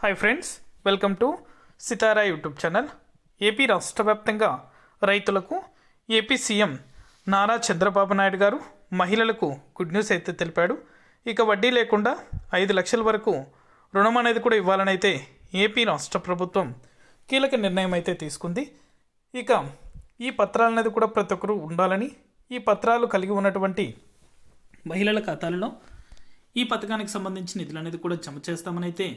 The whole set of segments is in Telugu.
Hi friends welcome to Sitara YouTube channel AP రాష్ట్ర వ్యాప్తంగా రైతులకు ఏపీ సీఎం నారా చంద్రబాబు నాయుడు గారు మహిళలకు గుడ్ న్యూస్ అయితే తెలిపాడు. ఇక వడ్డీ లేకుండా ఐదు లక్షల వరకు రుణం అనేది కూడా ఇవ్వాలని అయితే ఏపీ రాష్ట్ర ప్రభుత్వం కీలక నిర్ణయం అయితే తీసుకుంది. ఇక ఈ పత్రాలు అనేది కూడా ప్రతి ఒక్కరూ ఉండాలని ఈ పత్రాలు కలిగి ఉన్నటువంటి మహిళల ఖాతాలలో ఈ పథకానికి సంబంధించి నిధులు అనేది కూడా జమ చేస్తామని అయితే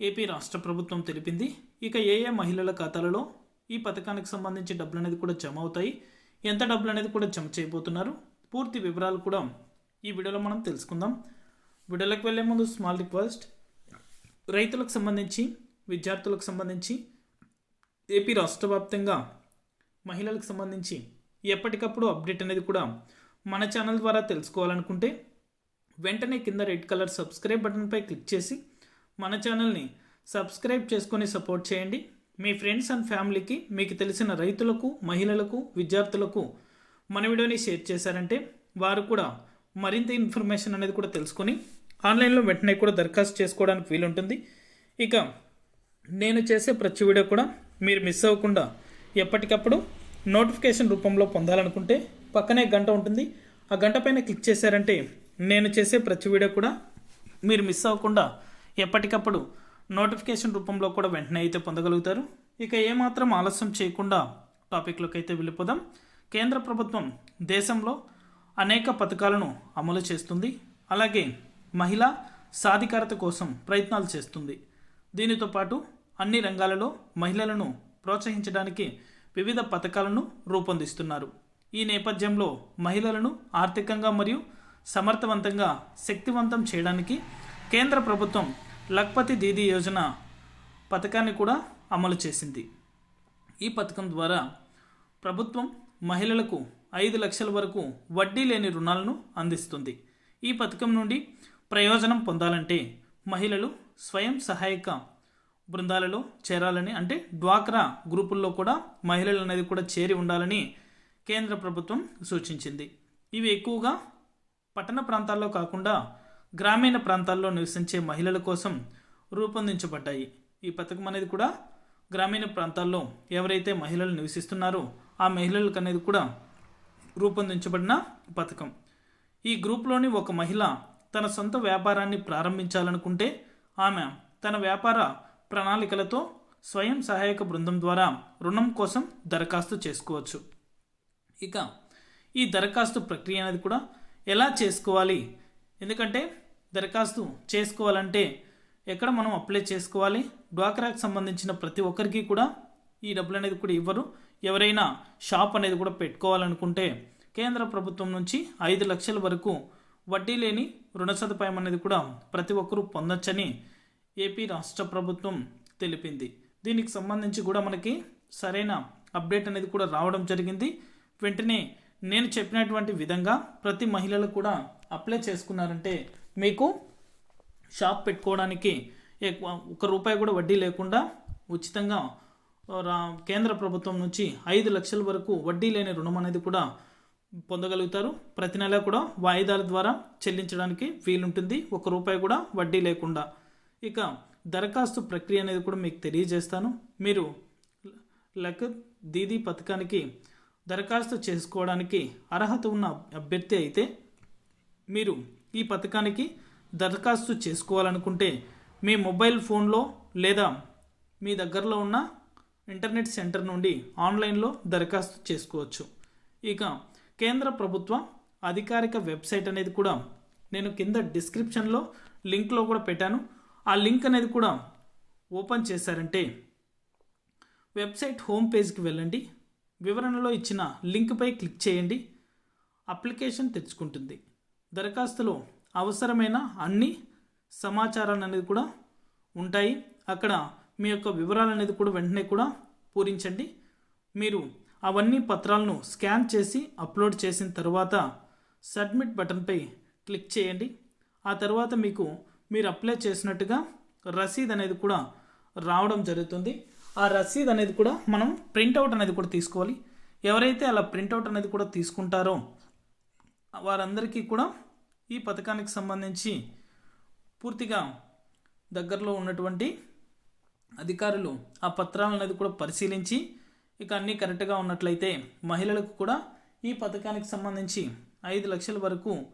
ఏపీ రాష్ట్ర ప్రభుత్వం తెలిపింది. ఇక ఏ ఏ మహిళల ఖాతాలలో ఈ పథకానికి సంబంధించి డబ్బులు అనేది కూడా జమ అవుతాయి ఎంత డబ్బులు అనేది కూడా జమ చేయబోతున్నారు? పూర్తి వివరాలు కూడా ఈ వీడియోలో మనం తెలుసుకుందాం. వీడియోలోకి వెళ్ళే ముందు స్మాల్ రిక్వెస్ట్. రైతులకు సంబంధించి విద్యార్థులకు సంబంధించి ఏపీ రాష్ట్ర వ్యాప్తంగా మహిళలకు సంబంధించి ఎప్పటికప్పుడు అప్డేట్ అనేది కూడా మన ఛానల్ ద్వారా తెలుసుకోవాలనుకుంటే వెంటనే కింద రెడ్ కలర్ సబ్స్క్రైబ్ బటన్పై క్లిక్ చేసి మన ఛానల్ని సబ్స్క్రైబ్ చేసుకొని సపోర్ట్ చేయండి. మీ ఫ్రెండ్స్ అండ్ ఫ్యామిలీకి మీకు తెలిసిన రైతులకు మహిళలకు విద్యార్థులకు మన వీడియోని షేర్ చేశారంటే వారు కూడా మరింత ఇన్ఫర్మేషన్ అనేది కూడా తెలుసుకొని ఆన్లైన్లో వెంటనే కూడా దరఖాస్తు చేసుకోవడానికి వీలుంటుంది. ఇక నేను చేసే ప్రతి వీడియో కూడా మీరు మిస్ అవ్వకుండా ఎప్పటికప్పుడు నోటిఫికేషన్ రూపంలో పొందాలనుకుంటే పక్కనే గంట ఉంటుంది. ఆ గంట పైన క్లిక్ చేశారంటే నేను చేసే ప్రతి వీడియో కూడా మీరు మిస్ అవ్వకుండా ఎప్పటికప్పుడు నోటిఫికేషన్ రూపంలో కూడా వెంటనే అయితే పొందగలుగుతారు. ఇక ఏమాత్రం ఆలస్యం చేయకుండా టాపిక్లోకి అయితే వెళ్ళిపోదాం. కేంద్ర ప్రభుత్వం దేశంలో అనేక పథకాలను అమలు చేస్తుంది. అలాగే మహిళా సాధికారత కోసం ప్రయత్నాలు చేస్తుంది. దీనితో పాటు అన్ని రంగాలలో మహిళలను ప్రోత్సహించడానికి వివిధ పథకాలను రూపొందిస్తున్నారు. ఈ నేపథ్యంలో మహిళలను ఆర్థికంగా మరియు సమర్థవంతంగా శక్తివంతం చేయడానికి కేంద్ర ప్రభుత్వం లక్పతి దీదీ యోజన పథకాన్ని కూడా అమలు చేసింది. ఈ పథకం ద్వారా ప్రభుత్వం మహిళలకు ఐదు లక్షల వరకు వడ్డీ లేని రుణాలను అందిస్తుంది. ఈ పథకం నుండి ప్రయోజనం పొందాలంటే మహిళలు స్వయం సహాయక బృందాలలో చేరాలని అంటే డ్వాక్రా గ్రూపుల్లో కూడా మహిళలు అనేది కూడా చేరి ఉండాలని కేంద్ర ప్రభుత్వం సూచించింది. ఇవి ఎక్కువగా పట్టణ ప్రాంతాల్లో కాకుండా గ్రామీణ ప్రాంతాల్లో నివసించే మహిళల కోసం రూపొందించబడ్డాయి. ఈ పథకం అనేది కూడా గ్రామీణ ప్రాంతాల్లో ఎవరైతే మహిళలు నివసిస్తున్నారో ఆ మహిళలకు అనేది కూడా రూపొందించబడిన పథకం. ఈ గ్రూప్లోని ఒక మహిళ తన సొంత వ్యాపారాన్ని ప్రారంభించాలనుకుంటే ఆమె తన వ్యాపార ప్రణాళికలతో స్వయం సహాయక బృందం ద్వారా రుణం కోసం దరఖాస్తు చేసుకోవచ్చు. ఇక ఈ దరఖాస్తు ప్రక్రియ అనేది కూడా ఎలా చేసుకోవాలి? ఎందుకంటే దరఖాస్తు చేసుకోవాలంటే ఎక్కడ మనం అప్లై చేసుకోవాలి? డ్వాక్రాకి సంబంధించిన ప్రతి ఒక్కరికి కూడా ఈ డబ్బులు అనేది కూడా ఇవ్వరు. ఎవరైనా షాప్ అనేది కూడా పెట్టుకోవాలనుకుంటే కేంద్ర ప్రభుత్వం నుంచి ఐదు లక్షల వరకు వడ్డీ లేని రుణ సదుపాయం అనేది కూడా ప్రతి ఒక్కరూ పొందొచ్చని ఏపీ రాష్ట్ర ప్రభుత్వం తెలిపింది. దీనికి సంబంధించి కూడా మనకి సరైన అప్డేట్ అనేది కూడా రావడం జరిగింది. వెంటనే నేను చెప్పినటువంటి విధంగా ప్రతి మహిళలు కూడా అప్లై చేసుకున్నారంటే మీకు షాప్ పెట్టుకోవడానికి ఒక రూపాయి కూడా వడ్డీ లేకుండా ఉచితంగా రా కేంద్ర ప్రభుత్వం నుంచి ఐదు లక్షల వరకు వడ్డీ లేని రుణం అనేది కూడా పొందగలుగుతారు. ప్రతి నెల కూడా వాయిదాల ద్వారా చెల్లించడానికి వీలుంటుంది. ఒక రూపాయి కూడా వడ్డీ లేకుండా. ఇక దరఖాస్తు ప్రక్రియ అనేది కూడా మీకు తెలియజేస్తాను. మీరు లక్ దీదీ పథకానికి దరఖాస్తు చేసుకోవడానికి అర్హత ఉన్న అభ్యర్థి అయితే మీరు ఈ పథకానికి దరఖాస్తు చేసుకోవాలనుకుంటే మీ మొబైల్ ఫోన్లో లేదా మీ దగ్గరలో ఉన్న ఇంటర్నెట్ సెంటర్ నుండి ఆన్లైన్లో దరఖాస్తు చేసుకోవచ్చు. ఇక కేంద్ర ప్రభుత్వ అధికారిక వెబ్సైట్ అనేది కూడా నేను కింద డిస్క్రిప్షన్లో లింక్లో కూడా పెట్టాను. ఆ లింక్ అనేది కూడా ఓపెన్ చేశారంటే వెబ్సైట్ హోమ్ పేజ్కి వెళ్ళండి. వివరణలో ఇచ్చిన లింక్పై క్లిక్ చేయండి. అప్లికేషన్ తెచ్చుకుంటుంది. దరఖాస్తులో అవసరమైన అన్ని సమాచారాలు అనేది కూడా ఉంటాయి. అక్కడ మీ యొక్క వివరాలు అనేది కూడా వెంటనే కూడా పూరించండి. మీరు అవన్నీ పత్రాలను స్కాన్ చేసి అప్లోడ్ చేసిన తర్వాత సబ్మిట్ బటన్పై క్లిక్ చేయండి. ఆ తర్వాత మీకు మీరు అప్లై చేసినట్టుగా రసీద్ అనేది కూడా రావడం జరుగుతుంది. ఆ రసీద్ అనేది కూడా మనం ప్రింట్అవుట్ అనేది కూడా తీసుకోవాలి. ఎవరైతే అలా ప్రింట్అవుట్ అనేది కూడా తీసుకుంటారో వారందరికీ కూడా ఈ పథకానికి సంబంధించి పూర్తిగా దగ్గరలో ఉన్నటువంటి అధికారులు ఆ పత్రాలు అనేది కూడా పరిశీలించి ఇక అన్నీ కరెక్ట్గా ఉన్నట్లయితే మహిళలకు కూడా ఈ పథకానికి సంబంధించి ఐదు లక్షల వరకు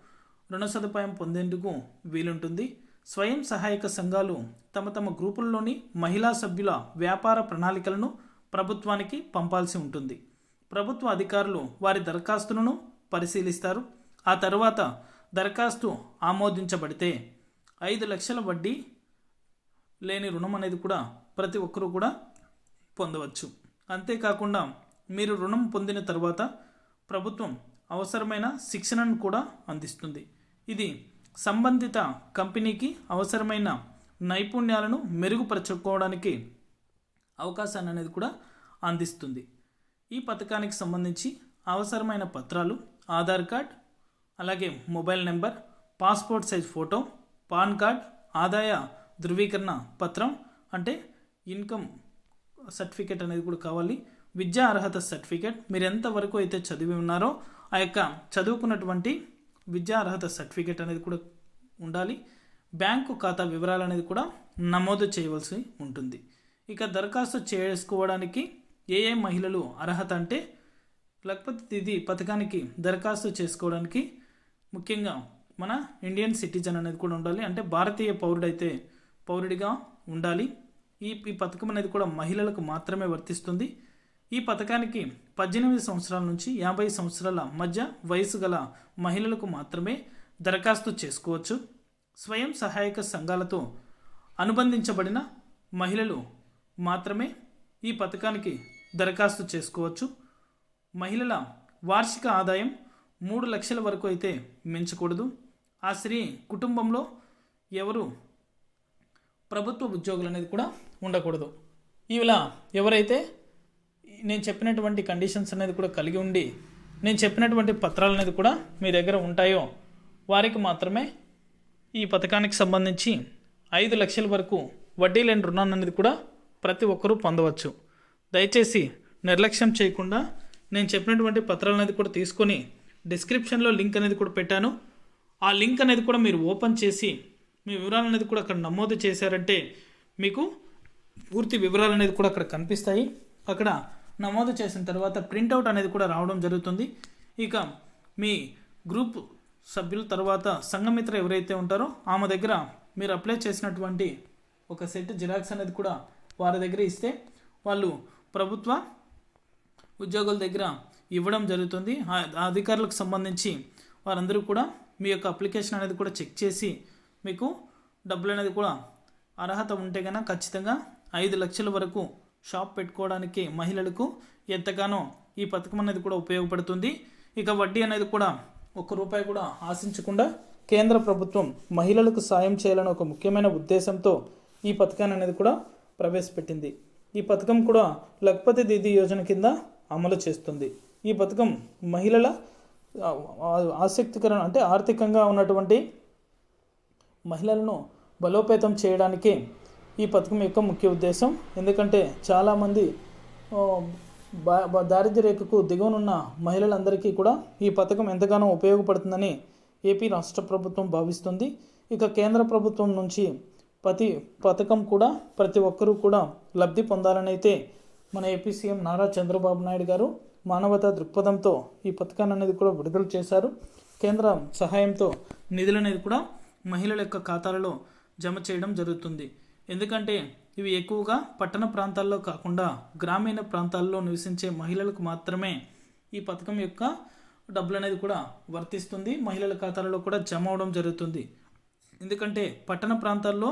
రుణ సదుపాయం పొందేందుకు వీలుంటుంది. స్వయం సహాయక సంఘాలు తమ తమ గ్రూపుల్లోని మహిళా సభ్యుల వ్యాపార ప్రణాళికలను ప్రభుత్వానికి పంపాల్సి ఉంటుంది. ప్రభుత్వ అధికారులు వారి దరఖాస్తులను పరిశీలిస్తారు. ఆ తర్వాత దరఖాస్తు ఆమోదించబడితే ఐదు లక్షల వడ్డీ లేని రుణం అనేది కూడా ప్రతి ఒక్కరూ కూడా పొందవచ్చు. అంతేకాకుండా మీరు రుణం పొందిన తర్వాత ప్రభుత్వం అవసరమైన శిక్షణను కూడా అందిస్తుంది. ఇది సంబంధిత కంపెనీకి అవసరమైన నైపుణ్యాలను మెరుగుపరచుకోవడానికి అవకాశాన్ని అనేది కూడా అందిస్తుంది. ఈ పథకానికి సంబంధించి అవసరమైన పత్రాలు ఆధార్ కార్డ్ అలాగే mobile number passport size photo PAN card ఆదాయ ధృవీకరణ పత్రం అంటే ఇన్కమ్ సర్టిఫికేట్ అనేది కూడా కావాలి. విద్యా అర్హత సర్టిఫికేట్ మీరు ఎంతవరకు అయితే చదివి ఉన్నారో ఆ యొక్క చదువుకున్నటువంటి విద్యా అర్హత సర్టిఫికేట్ అనేది కూడా ఉండాలి. బ్యాంకు ఖాతా వివరాలు అనేది కూడా నమోదు చేయవలసి ఉంటుంది. ఇక దరఖాస్తు చేసుకోవడానికి ఏ ఏ మహిళలు అర్హత అంటే లేకపోతే ఇది పథకానికి దరఖాస్తు చేసుకోవడానికి ముఖ్యంగా మన ఇండియన్ సిటిజన్ అనేది కూడా ఉండాలి. అంటే భారతీయ పౌరుడైతే పౌరుడిగా ఉండాలి. ఈ ఈ పథకం అనేది కూడా మహిళలకు మాత్రమే వర్తిస్తుంది. ఈ పథకానికి పద్దెనిమిది సంవత్సరాల నుంచి యాభై సంవత్సరాల మధ్య వయసు గల మహిళలకు మాత్రమే దరఖాస్తు చేసుకోవచ్చు. స్వయం సహాయక సంఘాలతో అనుబంధించబడిన మహిళలు మాత్రమే ఈ పథకానికి దరఖాస్తు చేసుకోవచ్చు. మహిళల వార్షిక ఆదాయం మూడు లక్షల వరకు అయితే మించకూడదు. ఆ స్త్రీ కుటుంబంలో ఎవరు ప్రభుత్వ ఉద్యోగులు అనేది కూడా ఉండకూడదు. ఇలా ఎవరైతే నేను చెప్పినటువంటి కండిషన్స్ అనేది కూడా కలిగి ఉండి నేను చెప్పినటువంటి పత్రాలు అనేది కూడా మీ దగ్గర ఉంటాయో వారికి మాత్రమే ఈ పథకానికి సంబంధించి ఐదు లక్షల వరకు వడ్డీ లేని రుణాన్ని అనేది కూడా ప్రతి ఒక్కరూ పొందవచ్చు. దయచేసి నిర్లక్ష్యం చేయకుండా నేను చెప్పినటువంటి పత్రాలు అనేది కూడా తీసుకొని డిస్క్రిప్షన్లో లింక్ అనేది కూడా పెట్టాను. ఆ లింక్ అనేది కూడా మీరు ఓపెన్ చేసి మీ వివరాలు అనేది కూడా అక్కడ నమోదు చేశారంటే మీకు పూర్తి వివరాలు అనేది కూడా అక్కడ కనిపిస్తాయి. అక్కడ నమోదు చేసిన తర్వాత ప్రింటౌట్ అనేది కూడా రావడం జరుగుతుంది. ఇక మీ గ్రూప్ సభ్యుల తర్వాత సంఘమిత్ర ఎవరైతే ఉంటారో ఆమె దగ్గర మీరు అప్లై చేసినటువంటి ఒక సెట్ జిరాక్స్ అనేది కూడా వారి దగ్గర ఇస్తే వాళ్ళు ప్రభుత్వ ఉద్యోగుల దగ్గర ఇవ్వడం జరుగుతుంది. ఆ అధికారులకు సంబంధించి వారందరూ కూడా మీ యొక్క అప్లికేషన్ అనేది కూడా చెక్ చేసి మీకు డబ్బులు అనేది కూడా అర్హత ఉంటే కనుక ఖచ్చితంగా ఐదు లక్షల వరకు షాప్ పెట్టుకోవడానికి మహిళలకు ఎంతగానో ఈ పథకం అనేది కూడా ఉపయోగపడుతుంది. ఇక వడ్డీ అనేది కూడా ఒక్క రూపాయి కూడా ఆశించకుండా కేంద్ర ప్రభుత్వం మహిళలకు సాయం చేయాలని ఒక ముఖ్యమైన ఉద్దేశంతో ఈ పథకాన్ని అనేది కూడా ప్రవేశపెట్టింది. ఈ పథకం కూడా లఖపతి దీదీ యోజన కింద అమలు చేస్తుంది. ఈ పథకం మహిళల ఆసక్తికర అంటే ఆర్థికంగా ఉన్నటువంటి మహిళలను బలోపేతం చేయడానికి ఈ పథకం యొక్క ముఖ్య ఉద్దేశం. ఎందుకంటే చాలామంది దారిద్ర్య రేఖకు దిగువనున్న మహిళలందరికీ కూడా ఈ పథకం ఎంతగానో ఉపయోగపడుతుందని ఏపీ రాష్ట్ర ప్రభుత్వం భావిస్తుంది. ఇక కేంద్ర ప్రభుత్వం నుంచి ప్రతి పథకం కూడా ప్రతి ఒక్కరూ కూడా లబ్ధి పొందాలని అయితే మన ఏపీ సీఎం నారా చంద్రబాబు నాయుడు గారు మానవతా దృక్పథంతో ఈ పథకాన్ని అనేది కూడా విడుదల చేశారు. కేంద్రం సహాయంతో నిధులు అనేది కూడా మహిళల యొక్క ఖాతాలలో జమ చేయడం జరుగుతుంది. ఎందుకంటే ఇవి ఎక్కువగా పట్టణ ప్రాంతాల్లో కాకుండా గ్రామీణ ప్రాంతాల్లో నివసించే మహిళలకు మాత్రమే ఈ పథకం యొక్క డబ్బులు అనేది కూడా వర్తిస్తుంది. మహిళల ఖాతాలలో కూడా జమ అవడం జరుగుతుంది. ఎందుకంటే పట్టణ ప్రాంతాల్లో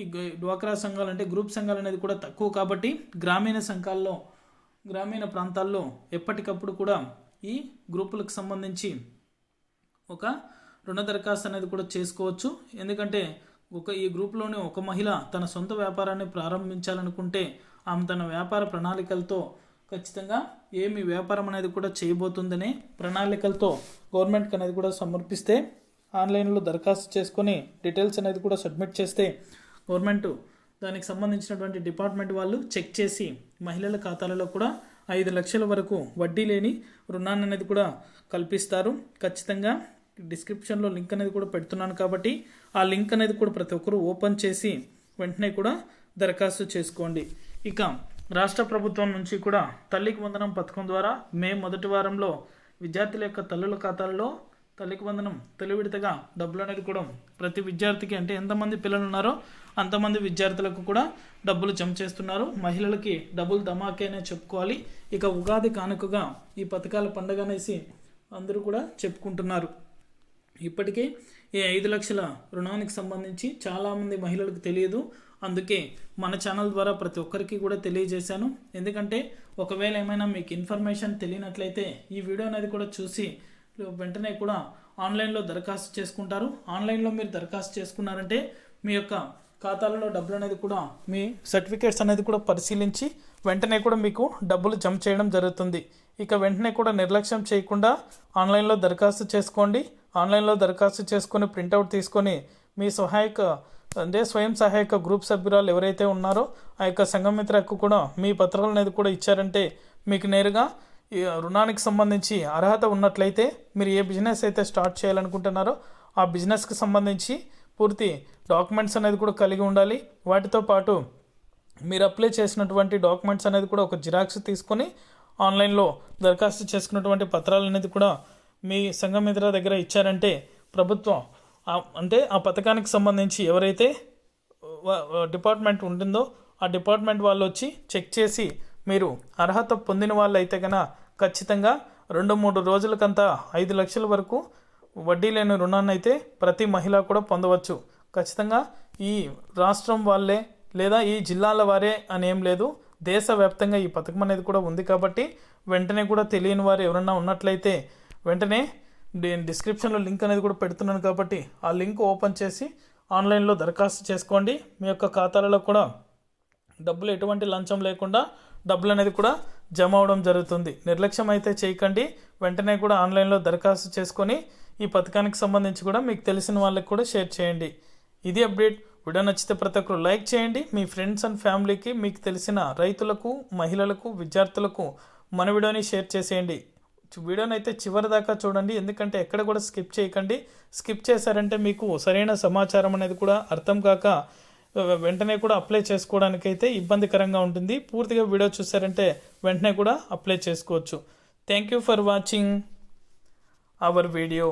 ఈ డ్వాక్రా సంఘాలు అంటే గ్రూప్ సంఘాలు అనేది కూడా తక్కువ కాబట్టి గ్రామీణ సంఘాల్లో గ్రామీణ ప్రాంతాల్లో ఎప్పటికప్పుడు కూడా ఈ గ్రూపులకు సంబంధించి ఒక రుణ దరఖాస్తు అనేది కూడా చేసుకోవచ్చు. ఎందుకంటే ఒక ఈ గ్రూప్లోనే ఒక మహిళ తన సొంత వ్యాపారాన్ని ప్రారంభించాలనుకుంటే ఆమె తన వ్యాపార ప్రణాళికలతో ఖచ్చితంగా ఏమి వ్యాపారం అనేది కూడా చేయబోతుందనే ప్రణాళికలతో గవర్నమెంట్కి అనేది కూడా సమర్పిస్తే ఆన్లైన్లో దరఖాస్తు చేసుకొని డీటెయిల్స్ అనేది కూడా సబ్మిట్ చేస్తే గవర్నమెంట్ దానికి సంబంధించినటువంటి డిపార్ట్మెంట్ వాళ్ళు చెక్ చేసి మహిళల ఖాతాలలో కూడా ఐదు లక్షల వరకు వడ్డీ లేని రుణాన్ని అనేది కూడా కల్పిస్తారు. ఖచ్చితంగా డిస్క్రిప్షన్లో లింక్ అనేది కూడా పెడుతున్నాను కాబట్టి ఆ లింక్ అనేది కూడా ప్రతి ఒక్కరూ ఓపెన్ చేసి వెంటనే కూడా దరఖాస్తు చేసుకోండి. ఇక రాష్ట్ర ప్రభుత్వం నుంచి కూడా తల్లికి వందనం పథకం ద్వారా మే మొదటి వారంలో విద్యార్థుల యొక్క తల్లుల ఖాతాల్లో తల్లికి వందనం తొలి విడతగా డబ్బులు అనేది కూడా ప్రతి విద్యార్థికి అంటే ఎంతమంది పిల్లలు ఉన్నారో అంతమంది విద్యార్థులకు కూడా డబ్బులు జమ చేస్తున్నారు. మహిళలకి డబ్బులు ధమాకేనే చెప్పుకోవాలి. ఇక ఉగాది కానుకగా ఈ పథకాల పండుగ అనేసి అందరూ కూడా చెప్పుకుంటున్నారు. ఇప్పటికే ఈ ఐదు లక్షల రుణానికి సంబంధించి చాలామంది మహిళలకు తెలియదు. అందుకే మన ఛానల్ ద్వారా ప్రతి ఒక్కరికి కూడా తెలియజేశాను. ఎందుకంటే ఒకవేళ ఏమైనా మీకు ఇన్ఫర్మేషన్ తెలియనట్లయితే ఈ వీడియో అనేది కూడా చూసి వెంటనే కూడా ఆన్లైన్లో దరఖాస్తు చేసుకుంటారు. ఆన్లైన్లో మీరు దరఖాస్తు చేసుకున్నారంటే మీ యొక్క ఖాతాలలో డబ్బులు అనేది కూడా మీ సర్టిఫికేట్స్ అనేది కూడా పరిశీలించి వెంటనే కూడా మీకు డబ్బులు జమ చేయడం జరుగుతుంది. ఇక వెంటనే కూడా నిర్లక్ష్యం చేయకుండా ఆన్లైన్లో దరఖాస్తు చేసుకోండి. ఆన్లైన్లో దరఖాస్తు చేసుకొని ప్రింటౌట్ తీసుకొని మీ సహాయక అంటే స్వయం సహాయక గ్రూప్ సభ్యురాలు ఎవరైతే ఉన్నారో ఆ యొక్క సంఘమిత్రకు కూడా మీ పత్రాలు అనేది కూడా ఇచ్చారంటే మీకు నేరుగా రుణానికి సంబంధించి అర్హత ఉన్నట్లయితే మీరు ఏ బిజినెస్ అయితే స్టార్ట్ చేయాలనుకుంటున్నారో ఆ బిజినెస్కి సంబంధించి పూర్తి డాక్యుమెంట్స్ అనేది కూడా కలిగి ఉండాలి. వాటితో పాటు మీరు అప్లై చేసినటువంటి డాక్యుమెంట్స్ అనేది కూడా ఒక జిరాక్స్ తీసుకొని ఆన్లైన్లో దరఖాస్తు చేసుకున్నటువంటి పత్రాలు అనేది కూడా మీ సంఘమిత్ర దగ్గర ఇచ్చారంటే ప్రభుత్వం అంటే ఆ పథకానికి సంబంధించి ఎవరైతే డిపార్ట్మెంట్ ఉంటుందో ఆ డిపార్ట్మెంట్ వాళ్ళు వచ్చి చెక్ చేసి మీరు అర్హత పొందిన వాళ్ళు అయితే కనుక ఖచ్చితంగా రెండు మూడు రోజులకంతా ఐదు లక్షల వరకు వడ్డీ లేని రుణాన్ని అయితే ప్రతి మహిళ కూడా పొందవచ్చు. ఖచ్చితంగా ఈ రాష్ట్రం వాళ్ళే లేదా ఈ జిల్లాల వారే అని ఏం లేదు. దేశవ్యాప్తంగా ఈ పథకం అనేది కూడా ఉంది కాబట్టి వెంటనే కూడా తెలియని వారు ఎవరన్నా ఉన్నట్లయితే వెంటనే నేను డిస్క్రిప్షన్లో లింక్ అనేది కూడా పెడుతున్నాను కాబట్టి ఆ లింక్ ఓపెన్ చేసి ఆన్లైన్లో దరఖాస్తు చేసుకోండి. మీ యొక్క ఖాతాలలో కూడా డబ్బులు ఎటువంటి లంచం లేకుండా డబ్బులు అనేది కూడా జమ అవడం జరుగుతుంది. నిర్లక్ష్యం అయితే చేయకండి. వెంటనే కూడా ఆన్లైన్లో దరఖాస్తు చేసుకొని ఈ పథకానికి సంబంధించి కూడా మీకు తెలిసిన వాళ్ళకి కూడా షేర్ చేయండి. ఇది అప్డేట్. వీడియో నచ్చితే ప్రతి ఒక్కరు లైక్ చేయండి. మీ ఫ్రెండ్స్ అండ్ ఫ్యామిలీకి మీకు తెలిసిన రైతులకు మహిళలకు విద్యార్థులకు మన వీడియోని షేర్ చేసేయండి. వీడియోని అయితే చివరి దాకా చూడండి. ఎందుకంటే ఎక్కడ కూడా స్కిప్ చేయకండి. స్కిప్ చేశారంటే మీకు సరైన సమాచారం అనేది కూడా అర్థం కాక వెంటనే కూడా అప్లై చేసుకోవడానికైతే ఇబ్బందికరంగా ఉంటుంది. పూర్తిగా వీడియో చూసారంటే వెంటనే కూడా అప్లై చేసుకోవచ్చు. Thank you for watching our video